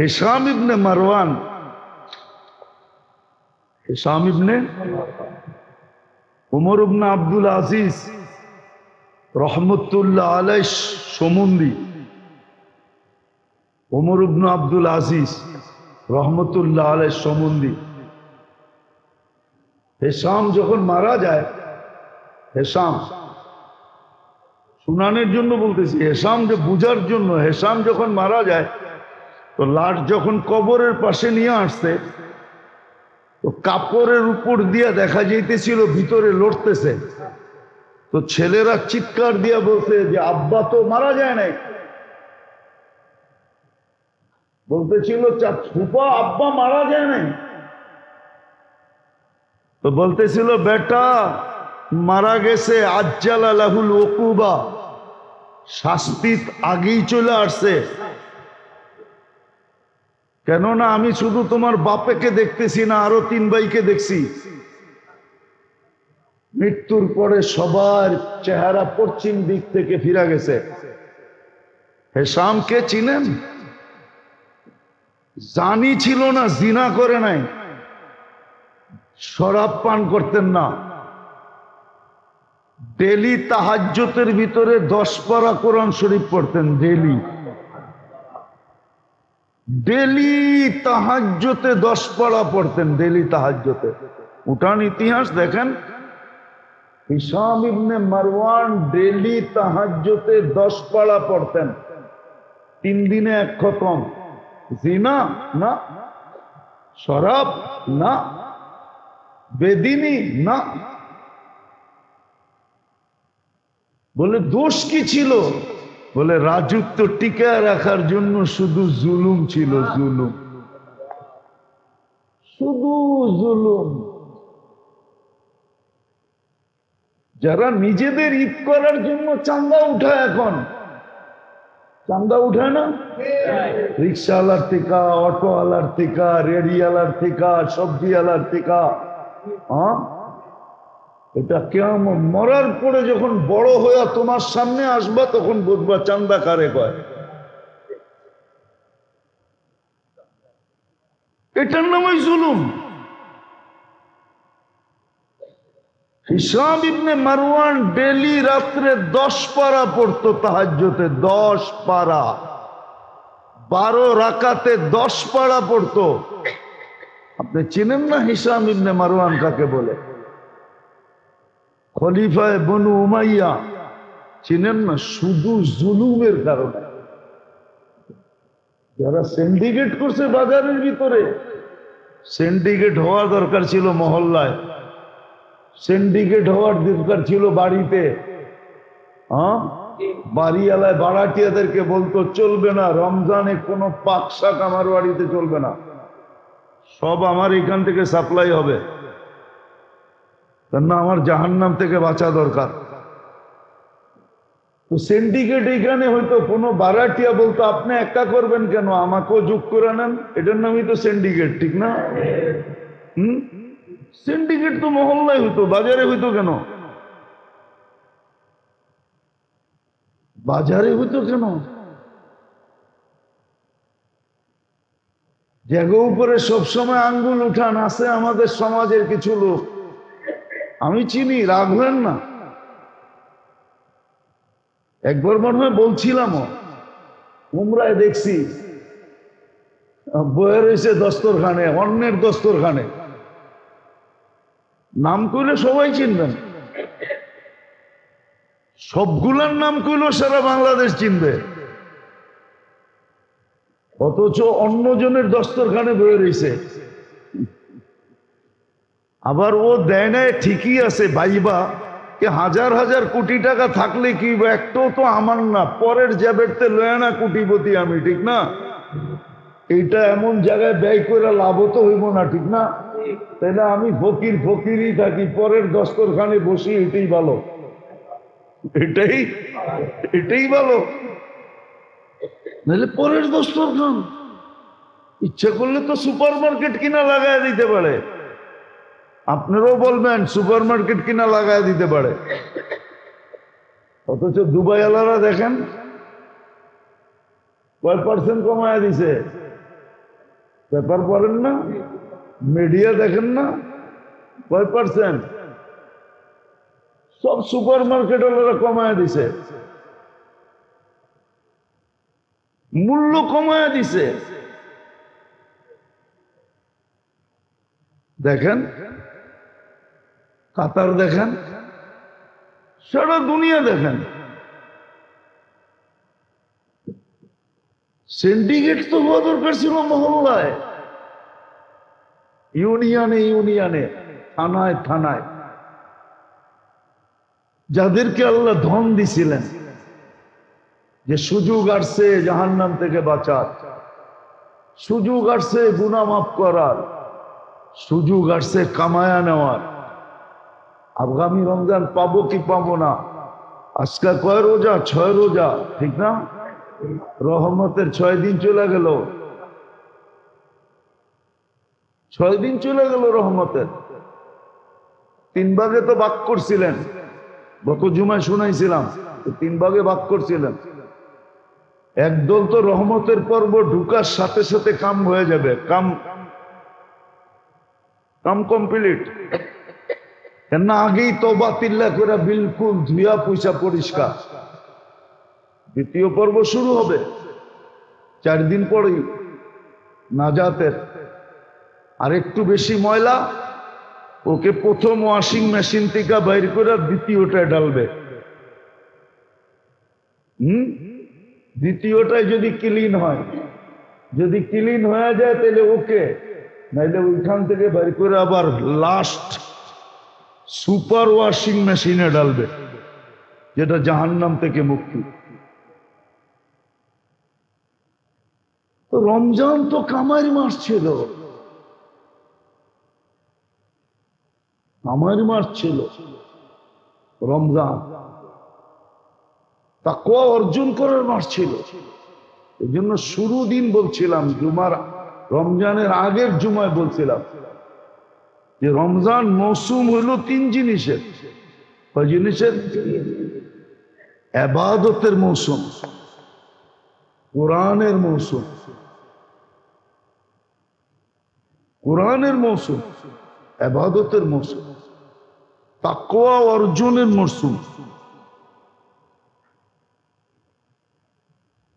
হেসাম ইবনে মারওয়ান। হেসাম ইবনে উমর ইবনে আব্দুল আজিজ রহমতুল্লাহ আলাই সমন্দি। ওমর ইবনে আব্দুল আজিজ রহমতুল্লাহ আলাই সমন্দি। হেসাম যখন মারা যায়, হেসাম, শুনানের জন্য বলতেছি, হেসাম যে বুঝার জন্য হেসাম যখন মারা যায় তো লাট যখন কবরের পাশে নিয়ে আসছে, তো কাপড়ের উপর দিয়ে দেখা যাইতেছিল, ভিতরে লড়তেছে। তো ছেলেরা চিৎকার দিয়া বলছে যে, আব্বা তো মারা যায় নাই। বলতেছিল ফুপা, আব্বা মারা যায় নাই। তো বলতেছিল, বেটা, মারা গেছে আজ্জাল আলাহুল ওকুবা। শাস্তি আগেই চলে আসছে। কেননা আমি শুধু তোমার বাপেকে দেখতেছি না, আরও তিন ভাইকে দেখছি। মৃত্যুর পরে সবার চেহারা পশ্চিম দিক থেকে ফিরা গেছে। হেসামকে চিনেন? জানি ছিল না, জিনা করে নাই। শরাব পান করতেন না। ডেলি তাহাজ্যতের ভিতরে দশ পারা কোরআন শরীফ পড়তেন, ডেলি। ডেলি তাহাজ্যতে দশ পাড়া পড়তেন, ডেলি তাহাজ্যতে উঠান ইতিহাস দেখেন, হিসাম ইবনে মারওয়ান ডেলি তাহাজ্যতে দশ পাড়া পড়তেন। তিন দিনে এক খতম। জিনা? না। শরাব? না। বেদিনী? না। বলে দোষ কি ছিল? বলে, রাজত্ব টিকা রাখার জন্য শুধু জুলুম ছিল জুলুম। শুধু জুলুম। যারা নিজেদের ঈদ করার জন্য চান্দা উঠায় এখন, চান্দা উঠায় না? রিক্সাওয়ালার থেকে, অটোওয়ালার থেকে, রেডিওয়ালার থেকে, সবজিওয়ালার থেকে হ্যাঁ এটা কেমন মরার পরে যখন বড় হইয়া তোমার সামনে আসবা, তখন বুঝবা চান্দা কারে কয়? এটার নামই জুলুম। হিসাব ইবনে মারওয়ান ডেলি রাত্রে দশ পারা পড়তো তাহাজ্যতে দশ পারা। বারো রাকাতে দশ পারা পড়তো। আপনি চিনেন না হিসাম ইবনে মারওয়ান কাকে বলে? খলিফায় বনু উমাইয়া চিনেন না শুধু জুলুমের কারণে। যারা সিন্ডিকেট করছে বাজারের ভিতরে সিন্ডিকেট হওয়া দরকার ছিল মহল্লায় সিন্ডিকেট হওয়ার দরকার ছিল বাড়িতে। হ্যাঁ? বাড়িওয়ালায় বাড়াটিয়াদেরকে বলতো, চলবে না, রমজানে কোনো পাকশাক আমার বাড়িতে চলবে না। সব আমার এখান থেকে সাপ্লাই হবে। কেননা আমার জাহান্নাম থেকে বাঁচা দরকার? তো সিন্ডিকেট এইখানে হয়তো কোনো বারাটিয়া বলতো, আপনি একা করবেন কেন? আমাকেও যোগ করে নেন। এটার নামই তো সিন্ডিকেট ঠিক না? হুম? সিন্ডিকেট তো মহল্লায় হইতো, বাজারে হইতো কেন? বাজারে হইতো কেন? জায়গা উপরে সবসময় আঙ্গুল উঠান, আছে আমাদের সমাজের কিছু লোক। আমি চিনি রাখবেন না। একবার মনে হয় বলছিলাম উমরায় দেখছি বয়ে রয়েছে দস্তরখানে, অন্যের দস্তরখানে। নাম কইলে সবাই চিনবেন। সবগুলার নাম কইলেও সারা বাংলাদেশ চিনবে। অথচ অন্যজনের দস্তরখানে বয়ে রয়েছে আবার ও দেয় নেয় ঠিকই আছে ভাইবা যে হাজার হাজার কোটি টাকা থাকলে কি একটাও তো আমার না, পরের জ্যাবেরতে লয় না কোটিপতি আমি, ঠিক না? এইটা এমন জায়গায় ব্যয় করে লাভও তো হইব না, ঠিক না? তাই না আমি ফকির ফকিরই থাকি, পরের দস্তরখানে বসি, এটাই ভালো। এটাই এটাই ভালো। নাহলে পরের দস্তরখান। ইচ্ছা করলে তো সুপার মার্কেট কিনা লাগায় দিতে পারে। আপনারাও বলবেন সুপার মার্কেট কিনা লাগায় দিতে পারে। অথচ দুবাই আলারা দেখেন, কয় পার্সেন্ট কমায় দিছে? পেপার পড়েন না মিডিয়া দেখেন না, কয় পার্সেন্ট সব সুপার মার্কেট ওলারা কমায় দিছে। মূল্য কমায় দিছে। দেখেন কাতার দেখেন, সারা দুনিয়া দেখেন। সিন্ডিকেট তো হওয়া দরকার ছিল মহল্লায়। ইউনিয়নে ইউনিয়নে থানায় থানায়। যাদেরকে আল্লাহ ধন দিছিলেন, যে সুযোগ আসছে জাহান্নাম থেকে বাঁচার। সুযোগ আসছে গুনা মাফ করার। সুযোগ আসছে কামায়া নেওয়ার। আগামী রমজান পাবো কি পাবো না? আজকে কয় রোজা? ছয় রোজা, ঠিক না? রহমতের ছয় দিন চলে গেল। ছয় দিন চলে গেল রহমতের। তিন ভাগে তো বাক করছিলেন। গত জুমায় শুনাইছিলাম তিন ভাগে বাক করছিলেন। একদল তো রহমতের পর্ব ঢুকার সাথে সাথে কাম হয়ে যাবে। কাম কাম কমপ্লিট। না, আগেই তবা তিল্লা করে বিলকুল ধুয়া পয়সা পরিষ্কার। দ্বিতীয় পর্ব শুরু হবে। চার দিন পরেই নাজাতের আর একটু বেশি ময়লা, ওকে প্রথম ওয়াশিং মেশিন থেকে বাইর করে দ্বিতীয়টায় ডালবে হুম? দ্বিতীয়টায় যদি ক্লিন হয়, যদি ক্লিন হয়ে যায় তাহলে ওকে, নাইলে ওইখান থেকে বাইর করে আবার লাস্ট সুপার ওয়াশিং মেশিনে ডালবে যেটা জাহান্নাম থেকে মুক্তি। রমজান তো কামার মাস ছিল। কামার মাস ছিল রমজান। তাকুয়া অর্জন করার মাস ছিল। এই জন্য শুরু দিন বলছিলাম, জুমার, রমজানের আগের জুমায় বলছিলাম। যে রমজান মৌসুম হইল তিন জিনিসের। কয় জিনিসের? আবাদতের মৌসুম, কোরআনের মৌসুম কোরআনের মৌসুম, আবাদতের মৌসুম তাকোয়া অর্জনের মৌসুম।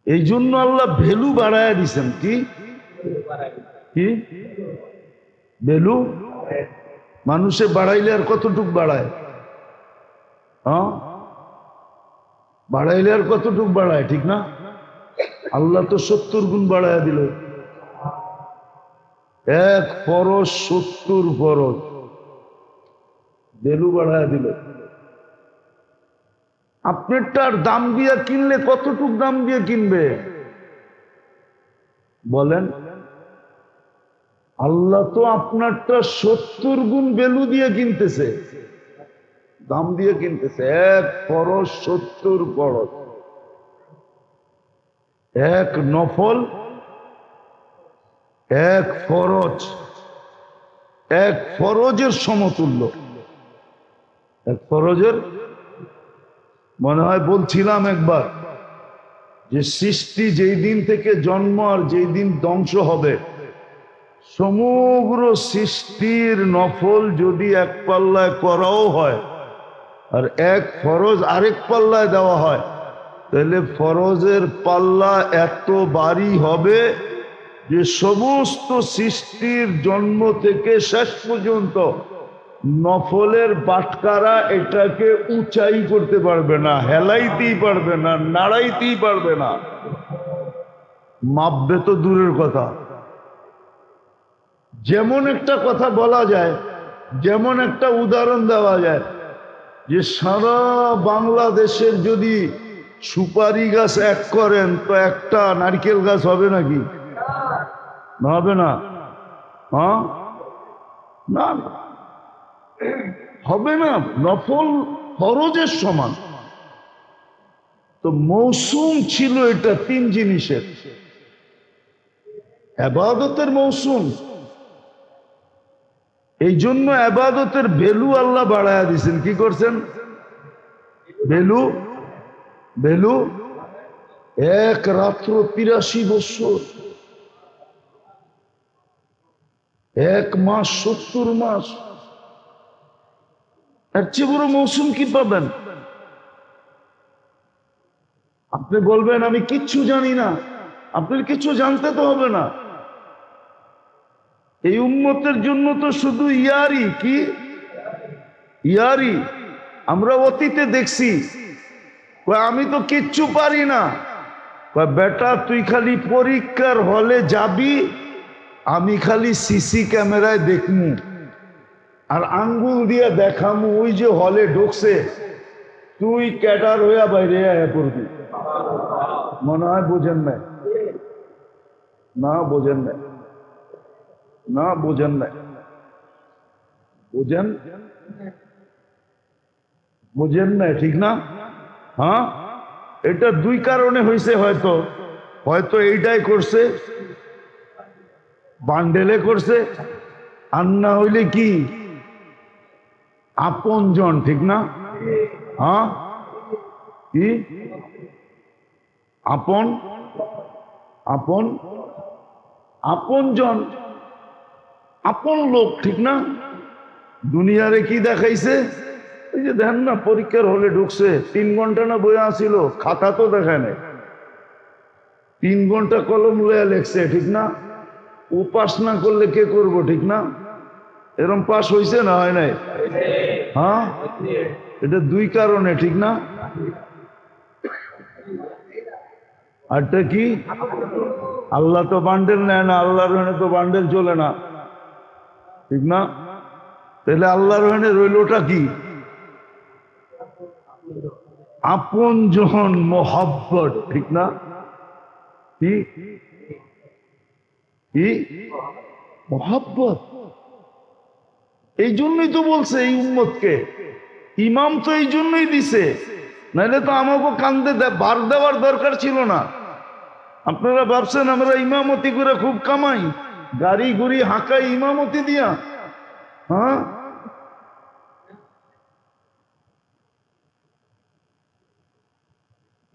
এই জন্য আল্লাহ ভ্যালু বাড়ায় দিছেন কি? ভ্যালু মানুষে বাড়াইলে আর কতটুক বাড়ায়? হ্যাঁ? বাড়াইলে আর কতটুক বাড়ায়, ঠিক না? আল্লাহ তো সত্তর গুণ বাড়ায় দিল। এক ফরজ, সত্তর ফরজ। বেলু বাড়ায় দিল। আপনারটার দাম দিয়ে কিনলে কতটুক দাম দিয়ে কিনবে? বলেন। আল্লাহ তো আপনারটা সত্তর গুণ বেলু দিয়ে কিনতেছে। দাম দিয়ে কিনতেছে। এক ফরজ সত্তর ফরজ এক নফল, এক ফরজ। এক ফরজের সমতুল্য। এক ফরজের, মনে হয় বলছিলাম একবার, যে সৃষ্টি যেই দিন থেকে জন্ম আর যেই দিন ধ্বংস হবে সমগ্র সৃষ্টির নফল যদি এক পাল্লায় করাও হয়, আর এক ফরজ আরেক পাল্লায় দেওয়া হয়, তাহলে ফরজের পাল্লা এত বাড়ি হবে যে সমস্ত সৃষ্টির জন্ম থেকে শেষ পর্যন্ত নফলের বাটকারা এটাকে উঁচাই করতে পারবে না, হেলাইতেই পারবে না, নাড়াইতেই পারবে না। মাপবে তো দূরের কথা। যেমন একটা কথা বলা যায়, যেমন একটা উদাহরণ দেওয়া যায় যে সারা বাংলাদেশের যদি সুপারি গাছ এক করেন, তো একটা নারকেল গাছ হবে নাকি? হবে না। হ্যাঁ? না। হবে না। নফল ফরজের সমান। তো মৌসুম ছিল এটা তিন জিনিসের। আবাদতের মৌসুম। এই জন্য আবাদতের ভ্যালু আল্লাহ বাড়ায়া দিছেন। কি করছেন? ভ্যালু? ভ্যালু? এক রাত্র তিরাশি বছর। এক মাস, সত্তর মাস। এর চেয়ে বড় মৌসুম কি পাবেন? আপনি বলবেন, আমি কিচ্ছু জানি না। আপনার কিছু জানতে তো হবে না। এই উম্মতের জন্য তো শুধু ইয়ারি কি? ইয়ারি আমরা অতীতে দেখছি। আমি তো কিচ্ছু পারি না। বেটা, তুই খালি পরীক্ষার হলে যাবি, আমি খালি সিসি ক্যামেরায় দেখমু। আর আঙ্গুল দিয়ে দেখামু, ওই যে হলে ঢুকছে। তুই ক্যাটার হইয়া বাইরে আয়া করবি মনে হয় বোঝেন না, বোঝেন নাই। না, বোঝেন নাই। বোঝেন? বোঝেন নাই, ঠিক না? হ্যাঁ? এটা দুই কারণে হয়েছে হয়তো। হয়তো এইটাই করছে, বান্ডেলে করছে, আর না হইলে কি? আপন জন ঠিক না? হ্যাঁ? কি? আপন? আপন? আপন জন আপন লোক, ঠিক না? দুনিয়ারে কি দেখাইছে? এই যে দেখেন না, পরীক্ষার হলে ঢুকছে, তিন ঘণ্টা না বইয়া আসিল, খাতা তো দেখায় নাই। তিন ঘণ্টা কলম লইয়া লেখছে, ঠিক না? ও পাস না করলে কে করব, ঠিক না? এরম পাস হয়েছে না হয় নাই? হ্যাঁ? এটা দুই কারণে, ঠিক না? আরটা কি? আল্লাহ তো বান্ডেল নেয় না, আল্লাহর তো বান্ডেল চলে না। ঠিক না? তাহলে আল্লাহর রহনে রইলটা কি? আপন জন মোহাব্বত, ঠিক না? কি? মোহাব্বত। এই জন্যই তো বলছে এই উম্মতকে। ইমাম তো এই জন্যই দিছে। নাহলে তো আমাকে কান্দে বার দেওয়ার দরকার ছিল না। আপনারা ভাবছেন আমরা ইমামতি করে খুব কামাই। গাড়ি গুড়ি হাঁকাই ইমামতি দিয়া। হ্যাঁ?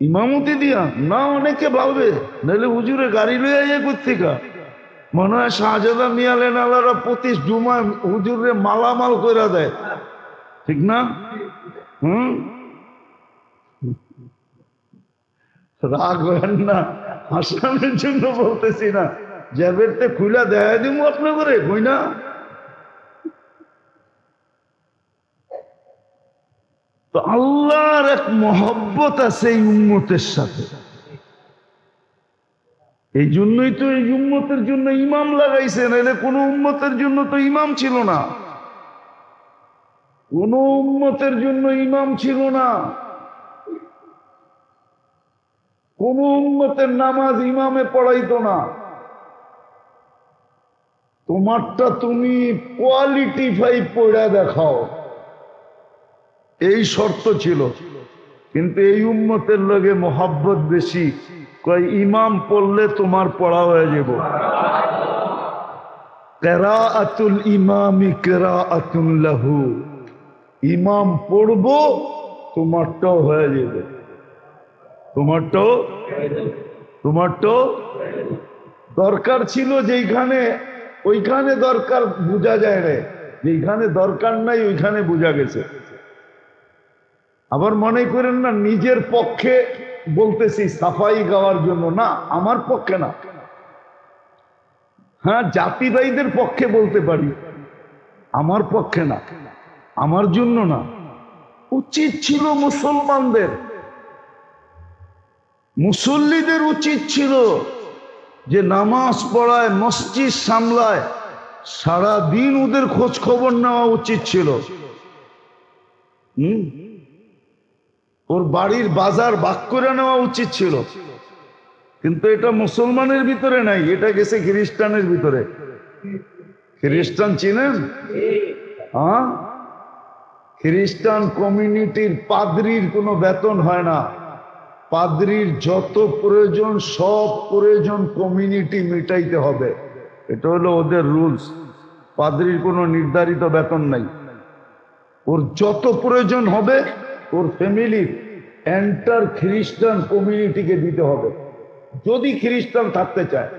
ইমামতি দিয়া? না অনেকে ভাববে নাহলে হুজুরে গাড়ি লইয়া ইয়ে কোথেকা মনে হয় শাহজাদা মিয়ালেন আলারা প্রতি জুমায় হুজুরে মালামাল করে দেয়। ঠিক না? হুম? রাগ হয় না, হাসানের জন্য বলতেছি না। জ্যাবেরতে খুলা দেখা দিব আপনার করে কই না? তো আল্লাহর এক মহব্বত আছে এই উম্মতের সাথে। এই জন্যই তো এই উম্মতের জন্য ইমাম লাগাইছে নাহলে কোনো উম্মতের জন্য তো ইমাম ছিল না। কোন উম্মতের জন্য ইমাম ছিল না। কোন উম্মতের নামাজ ইমামে পড়াইতো না। তোমারটা তুমি কোয়ালিটি ফাইভ পড়া দেখাও। এই শর্ত ছিল। কিন্তু এই উম্মতের লগে মোহাব্বত বেশি। কয়, ইমাম পড়লে তোমার পড়া হয়ে যাব। কেরা আতুল ইমামি কেরা আতুল লাহু। ইমাম পড়ব, তোমারটাও হয়ে যাবে। তোমারটাও? তোমারটাও? দরকার ছিল যেইখানে ওইখানে দরকার বোঝা যায় রে যেইখানে দরকার নাই, ওইখানে বোঝা গেছে। আবার মনে করেন না, নিজের পক্ষে বলতেছি, সাফাই গাওয়ার জন্য। না, আমার পক্ষে না। হ্যাঁ জাতি ভাইদের পক্ষে বলতে পারি। আমার পক্ষে না। আমার জন্য না। উচিত ছিল মুসলমানদের। মুসল্লিদের উচিত ছিল যে নামাজ পড়ায়, মসজিদ সামলায় সারা দিন ওদের খোঁজ খবর নেওয়া উচিত ছিল। হুম? ওর বাড়ির বাজার বাক করে নেওয়া উচিত ছিল। কিন্তু এটা মুসলমানের ভিতরে নাই, এটা গেছে খ্রিস্টানের ভিতরে। খ্রিস্টান চিনেন? হ্যাঁ? খ্রিস্টান কমিউনিটির পাদ্রির কোনো বেতন হয় না। পাদ্রির যত প্রয়োজন, সব প্রয়োজন কমিউনিটি মিটাইতে হবে। এটা হলো ওদের রুলস পাদ্রির কোনো নির্ধারিত বেতন নাই। ওর যত প্রয়োজন হবে, ওর ফ্যামিলির এন্টার খ্রিস্টান কমিউনিটিকে দিতে হবে। যদি খ্রিস্টান থাকতে চায়,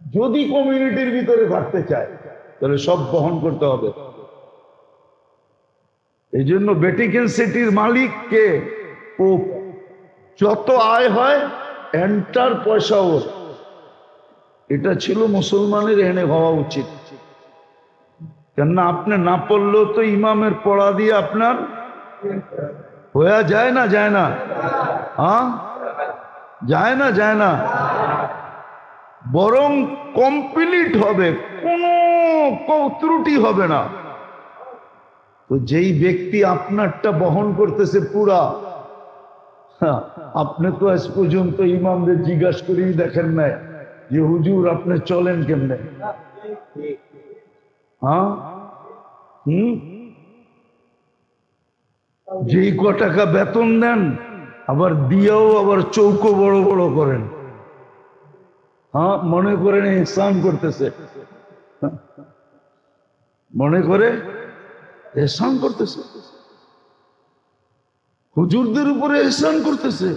যদি কমিউনিটির ভিতরে থাকতে চায়, তাহলে সব বহন করতে হবে। এই জন্য ভ্যাটিকান সিটির মালিককে যত আয় হয়, এন্টার পয়সা ওর। এটা ছিল মুসলমানের এনে হওয়া উচিত। কেননা আপনি না পড়লেও তো ইমামের পড়া দিয়ে আপনার হয়ে যায় না যায় না। হ্যাঁ যায় না যায় না। বরং কমপ্লিট হবে, কোনো ত্রুটি হবে না। তো যেই ব্যক্তি আপনারটা বহন করতেছে পুরা আপনি তো আজ পর্যন্ত ইমামদের জিজ্ঞাসা করেই দেখেন নাই যে হুজুর, আপনি চলেন কেমনে? হ্যাঁ? হুম? যেই ক টাকা বেতন দেন, আবার দিয়েও আবার চৌকো বড় বড় করেন। হ্যাঁ মনে করেন এহসান করতেছে। মনে করে এহসান করতেছে। হুজুরদের উপরে এহসান করতেছে।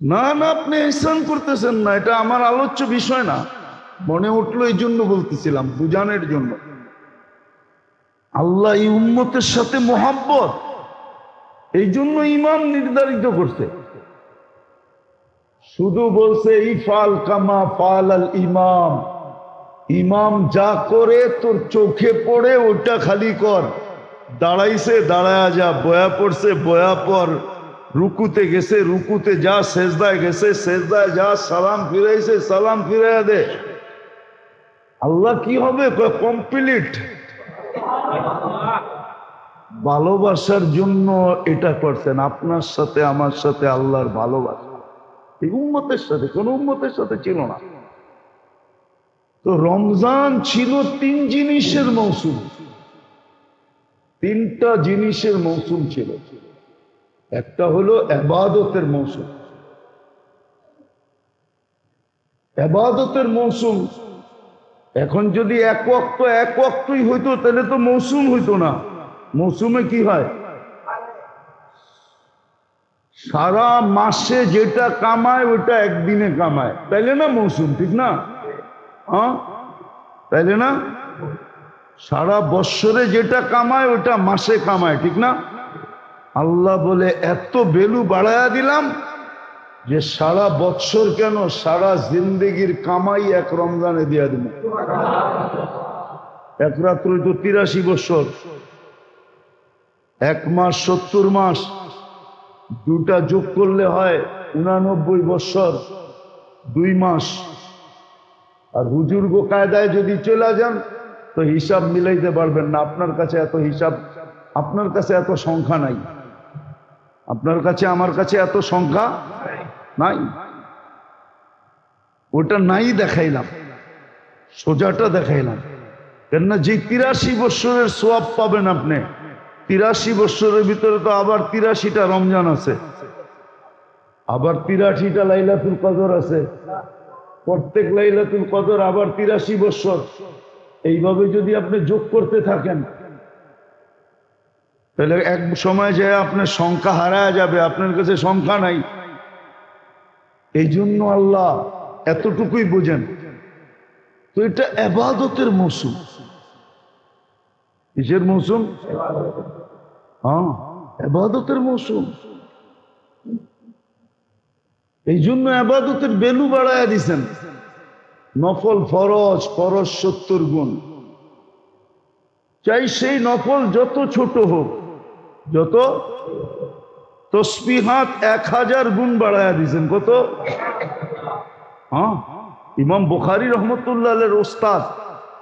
না না, আপনি এহসান করতেছেন না, এটা আমার আলোচ্য বিষয় না। মনে উঠল এই জন্য বলতেছিলাম, বুঝানোর জন্য। আল্লাহ এই উম্মতের সাথে মোহাব্বত, এই জন্য ইমাম নির্ধারিত করছে। শুধু বলছে, ইফাল কামা ফাল আল ইমাম। ইমাম যা করে তোর চোখে পড়ে, ওটা খালি কর। দাঁড়াইছে, দাঁড়ায়া যা, বয়া পড়ছে, বয়া পর, রুকুতে গেছে, রুকুতে যা, সেজদায় গেছে, সেজদায় যা, সালাম ফিরাইছে, সালাম ফিরাইয়া দে। আল্লাহ কি হবে? কমপ্লিট ভালোবাসার জন্য এটা করছেন, আপনার সাথে, আমার সাথে, আল্লাহর ভালোবাসা। এই উম্মতের সাথে, কোন উম্মতের সাথে ছিল না। তো রমজান ছিল তিন জিনিসের মৌসুম। তিনটা জিনিসের মৌসুম ছিল। একটা হলো এবাদতের মৌসুম। এবাদতের মৌসুম, এখন যদি এক অক্ত এক অক্তই হইতো, তাহলে তো মৌসুম হইতো না। মৌসুমে কি হয়? সারা মাসে যেটা কামায় ওটা একদিনে কামায়। তাইলে না মৌসুম, ঠিক না? হ্যাঁ তাইলে না? সারা বৎসরে যেটা কামায়, ওটা মাসে কামায়, ঠিক না? আল্লাহ বলে, এত বেলু বাড়ায়া দিলাম যে সারা বৎসর কেন সারা জিন্দগির কামাই এক রমজানে দিয়া দিল এক রাত্র তো তিরাশি বৎসর। এক মাস, সত্তর মাস, দুটা যোগ করলে হয় উনানব্বই বৎসর, দুই মাস। আর হুজুর্গ কায়দায় যদি চলে যান তো হিসাব মিলাইতে পারবেন না, আপনার কাছে এত হিসাব, আপনার কাছে এত সংখ্যা নাই। আপনার কাছে, আমার কাছে এত সংখ্যা নাই। ওটা নাই দেখাইলাম, সোজাটা দেখাইলাম। কেননা যে তিরাশি বৎসরের সোয়াব পাবেন আপনি, তিরাশি বৎসরের ভিতরে তো আবার তিরাশিটা রমজান আছে। আবার তিরাশিটা লাইলাতুল কদর আছে। প্রত্যেক লাইলাতুল কদর আবার তিরাশি বৎসর। এইভাবে যদি আপনি যোগ করতে থাকেন, তাহলে এক সময় যে আপনার সংখ্যা হারায় যাবে, আপনার কাছে সংখ্যা নাই। এই জন্য আল্লাহ এতটুকুই বোঝেন, তো এটা এবাদতের মৌসুম। কিসের মৌসুম? হ্যাঁ এবাদতের মৌসুম। এই জন্য আবাদতের বেলু বাড়ায় দিছেন। নফল ফরজ ফরজ সত্তর গুণ। চাই সেই নফল যত ছোট হোক, যত তসবিহাত এক হাজার গুণ বাড়ায় দিছেন। কত? হ্যাঁ? ইমাম বুখারি রহমতুল্লাহ আলের ওস্তাদ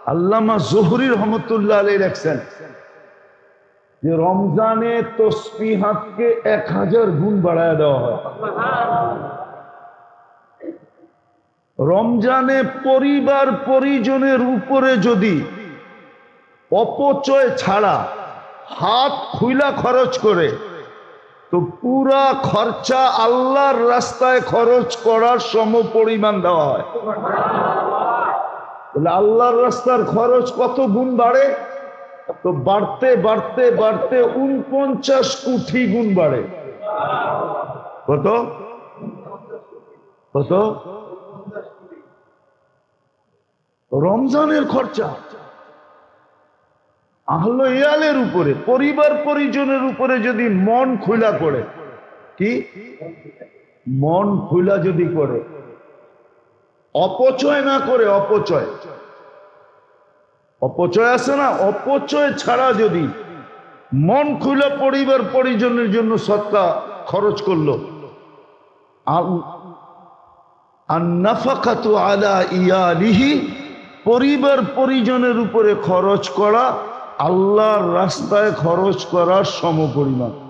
আল্লামা জোহরি রহমতুল্লাহ আলী লেখছেন যে রমজানে তসবিহাতকে এক হাজার গুণ বাড়ায় দেওয়া হয়। রমজানে পরিবার পরিজনের উপরে যদি অপচয় ছাড়া হাত খুইলা খরচ করে, তো পুরা খরচা আল্লাহর রাস্তায় খরচ করার সম পরিমাণ দেওয়া হয়। তাহলে আল্লাহর রাস্তার খরচ কত গুণ বাড়ে? তো বাড়তে বাড়তে বাড়তে উনপঞ্চাশ কোটি গুণ বাড়ে। কত? কত? রমজানের খরচা। আহল ইয়ালের উপরে, পরিবার পরিজনের উপরে যদি মন খোলা করে, কি? মন খোলা যদি করে, অপচয় না করে অপচয়। অপচয় আছে না? অপচয় ছাড়া যদি মন খুলে পরিবার পরিজনের জন্য সত্তা খরচ করল আল- আন্নাফাকাতু আলা ইয়ালিহি পরিবার পরিজনের উপরে খরচ করা আল্লাহর রাস্তায় খরচ করার সমপরিমাণ।